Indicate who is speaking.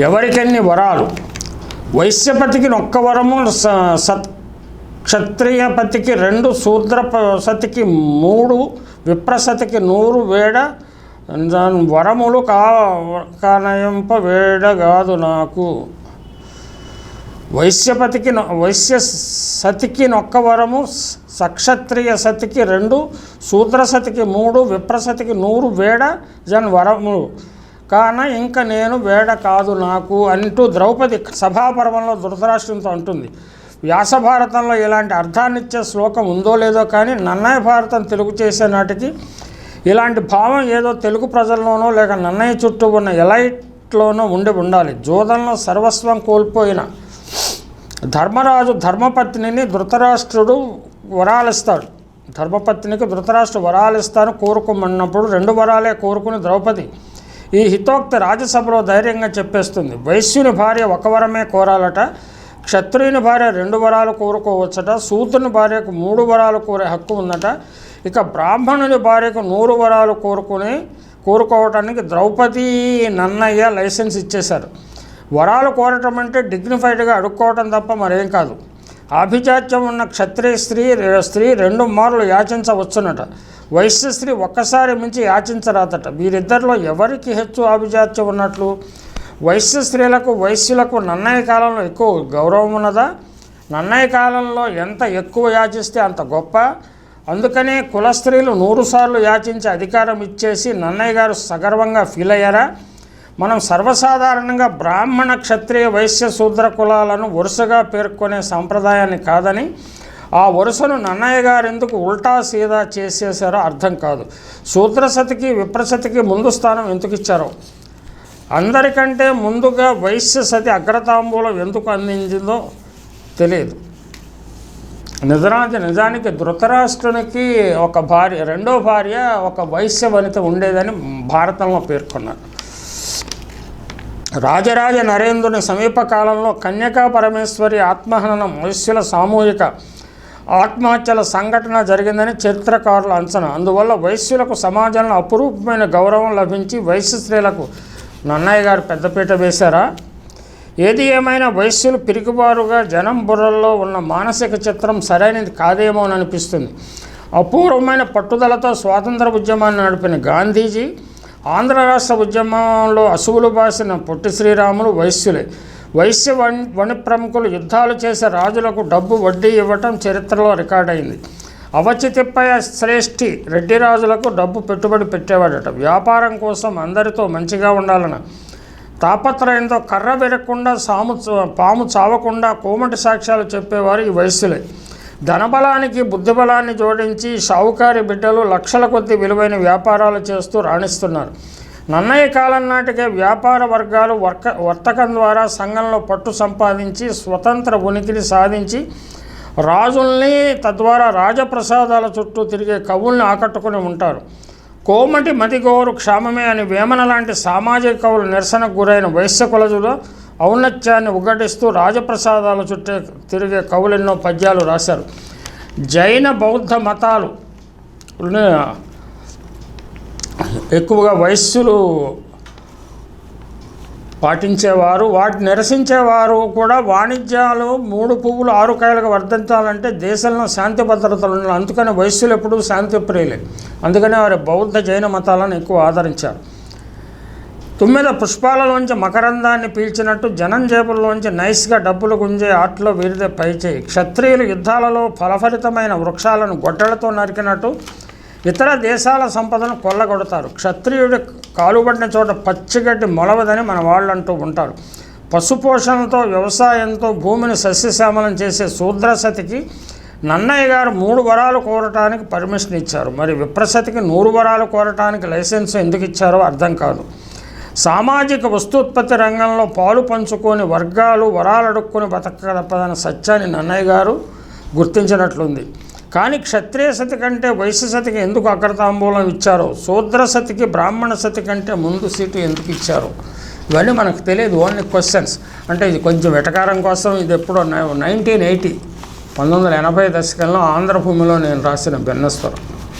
Speaker 1: ఎవరికన్ని వరాలు? వైశ్యపతికి ఒక్క వరము స- సత్ క్షత్రియపతికి రెండు శూద్రపతికి సతికి మూడు విప్రసతికి నూరు వేడ దాని వరములు కా కానయంప వేడగాదు నాకు. వైశ్యపతికి వైశ్య సతికి నొక్క వరము సక్షత్రియ సతికి రెండు శూద్ర సతికి మూడు విప్రసతికి నూరు వేడ జన్ వరములు. కాన ఇంక నేను వేడ కాదు నాకు అంటూ ద్రౌపది సభాపర్వంలో ధృతరాష్ట్రంతో అంటుంది. వ్యాస భారతంలో ఇలాంటి అర్థాన్నిచ్చే శ్లోకం ఉందో లేదో కానీ నన్నయ్య భారతం తెలుగు చేసే నాటికి ఇలాంటి భావం ఏదో తెలుగు ప్రజల్లోనో లేక నన్నయ్య చుట్టూ ఉన్న ఎలైట్లోనో ఉండి ఉండాలి. జోదంలో సర్వస్వం కోల్పోయిన ధర్మరాజు ధర్మపత్నిని ధృతరాష్ట్రుడు వరాలిస్తాడు. ధర్మపత్నికి ధృతరాష్ట్రుడు వరాలిస్తాను కోరుకోమన్నప్పుడు రెండు వరాలే కోరుకుని ద్రౌపది ఈ హితోక్తి రాజ్యసభలో ధైర్యంగా చెప్పేస్తుంది. వైశ్యుని భార్య ఒక వరమే కోరాలట క్షత్రియుని భార్య రెండు వరాలు కోరుకోవచ్చట సూతుని భార్యకు మూడు వరాలు కోరే హక్కు ఉందట ఇక బ్రాహ్మణుని భార్యకు నూరు వరాలు కోరుకుని కోరుకోవటానికి ద్రౌపది నన్నయ్య లైసెన్స్ ఇచ్చేశారు. వరాలు కోరటం అంటే డిగ్నిఫైడ్గా అడుక్కోవటం తప్ప మరేం కాదు. ఆభిజాత్యం ఉన్న క్షత్రియ స్త్రీ స్త్రీ రెండు మార్లు యాచించవచ్చునట. వైశ్య స్త్రీ ఒక్కసారి మించి యాచించరాదట. వీరిద్దరిలో ఎవరికి హెచ్చు ఆభిజాత్యం ఉన్నట్లు? వైశ్య స్త్రీలకు వైశ్యులకు నన్నయ్య కాలంలో ఎక్కువ గౌరవం ఉన్నదా? నన్నయ్య కాలంలో ఎంత ఎక్కువ యాచిస్తే అంత గొప్ప? అందుకనే కుల స్త్రీలు నూరుసార్లు యాచించి అధికారం ఇచ్చేసి నన్నయ్య గారు సగర్వంగా ఫీల్ అయ్యారా? మనం సర్వసాధారణంగా బ్రాహ్మణ క్షత్రియ వైశ్య శూద్ర కులాలను వరుసగా పేర్కొనే సాంప్రదాయాన్ని కాదని ఆ వరుసను నన్నయ్య గారు ఎందుకు ఉల్టా సీదా చేసేసారో అర్థం కాదు. శూద్రసతికి విప్రసతికి ముందు స్థానం ఎందుకు ఇచ్చారో అందరికంటే ముందుగా వైశ్య సతి అగ్రతాంబూలం ఎందుకు అందించిందో తెలియదు నిజరాజు నిజానికి ధృతరాష్ట్రునికి ఒక భార్య రెండో భార్య ఒక వైశ్య వనిత ఉండేదని భారతంలో పేర్కొన్నారు. రాజరాజ నరేంద్రుని సమీపకాలంలో కన్యకా పరమేశ్వరి ఆత్మహననం వైశ్యుల సామూహిక ఆత్మహత్యల సంఘటన జరిగిందని చరిత్రకారుల అంచనా. అందువల్ల వైశ్యులకు సమాజంలో అపురూపమైన గౌరవం లభించి వైశ్య స్త్రీలకు నన్నయ్య గారు పెద్దపీట వేశారా? ఏది ఏమైనా వైశ్యులు పిరికిబారుగా జనం బుర్రల్లో ఉన్న మానసిక చిత్రం సరైనది కాదేమో అని అనిపిస్తుంది. అపూర్వమైన పట్టుదలతో స్వాతంత్ర ఉద్యమాన్ని నడిపిన గాంధీజీ ఆంధ్ర రాష్ట్ర ఉద్యమంలో అసువులు బాసిన పొట్టి శ్రీరాములు వైశ్యులే. వైశ్య వణి వణి ప్రముఖులు యుద్ధాలు చేసే రాజులకు డబ్బు వడ్డీ ఇవ్వటం చరిత్రలో రికార్డైంది అవచితిప్పయ శ్రేష్ఠి రెడ్డి రాజులకు డబ్బు పెట్టుబడి పెట్టేవాడట. వ్యాపారం కోసం అందరితో మంచిగా ఉండాలన్న తాపత్రయంతో కర్ర విరగకుండా సాము పాము చావకుండా కోమటి సాక్ష్యాలు చెప్పేవారు ఈ వయస్సులే ధనబలానికి బుద్ధిబలాన్ని జోడించి షావుకారి బిడ్డలు లక్షల కొద్ది విలువైన వ్యాపారాలు చేస్తూ రాణిస్తున్నారు. నన్నయ్య కాలం నాటికే వ్యాపార వర్గాలు వర్క వర్తకం ద్వారా సంఘంలో పట్టు సంపాదించి స్వతంత్ర ఉనికిని సాధించి రాజుల్ని తద్వారా రాజప్రసాదాల చుట్టూ తిరిగే కవుల్ని ఆకట్టుకుని ఉంటారు. కోమటి మతిగోరు క్షామమే అని వేమన లాంటి సామాజిక కవులు నిరసనకు గురైన వైశ్య కులజులో ఔన్నత్యాన్ని ఉగటిస్తూ రాజప్రసాదాల చుట్టే తిరిగే కవులెన్నో పద్యాలు రాశారు. జైన బౌద్ధ మతాలు ఎక్కువగా వయస్సులు పాటించేవారు వాటిని నిరసించేవారు కూడా వాణిజ్యాలు మూడు పువ్వులు ఆరు కాయలుగా వర్ధించాలంటే దేశంలో శాంతి భద్రతలు ఉండాలి. అందుకని వయస్సులు ఎప్పుడూ శాంతి ప్రియులే. అందుకనే వారి బౌద్ధ జైన మతాలను ఎక్కువ ఆదరించారు. తుమ్మిద పుష్పాలలోంచి మకరందాన్ని పీల్చినట్టు జనం జేబుల్లోంచి నైస్గా డబ్బులు గుంజే ఆటలో వీరిదే పైచేయి. క్షత్రియులు యుద్ధాలలో ఫలఫలితమైన వృక్షాలను గొడ్డలతో నరికినట్టు ఇతర దేశాల సంపదను కొల్లగొడతారు. క్షత్రియుడు కాలుబడిన చోట పచ్చిగడ్డి మొలవదని మన వాళ్ళు అంటూ ఉంటారు. పశుపోషణతో వ్యవసాయంతో భూమిని సస్యశ్యామలం చేసే శూద్రసతికి నన్నయ్య గారు మూడు వరాలు కోరటానికి పర్మిషన్ ఇచ్చారు. మరి విప్రసతికి నూరు వరాలు కోరటానికి లైసెన్స్ ఎందుకు ఇచ్చారో అర్థం కాదు. సామాజిక వస్తుత్పత్తి రంగంలో పాలు పంచుకొని వర్గాలు వరాలు అడుక్కుని బతక తప్పదన్న సత్యాన్ని నన్నయ్య గారు గుర్తించినట్లుంది. కానీ క్షత్రియ సతి కంటే వైశ్య సతికి ఎందుకు అగ్రతాంబూలం ఇచ్చారో? శూద్ర సతికి బ్రాహ్మణ సతి కంటే ముందు సీటు ఎందుకు ఇచ్చారో? ఇవన్నీ మనకు తెలియదు ఓన్లీ క్వశ్చన్స్. అంటే ఇది కొంచెం వెటకారం కోసం ఇది ఎప్పుడో నైన్టీన్ ఎయిటీ పంతొమ్మిది వందల ఎనభై దశకంలో ఆంధ్రభూమిలో నేను రాసిన బెన్నస్వరం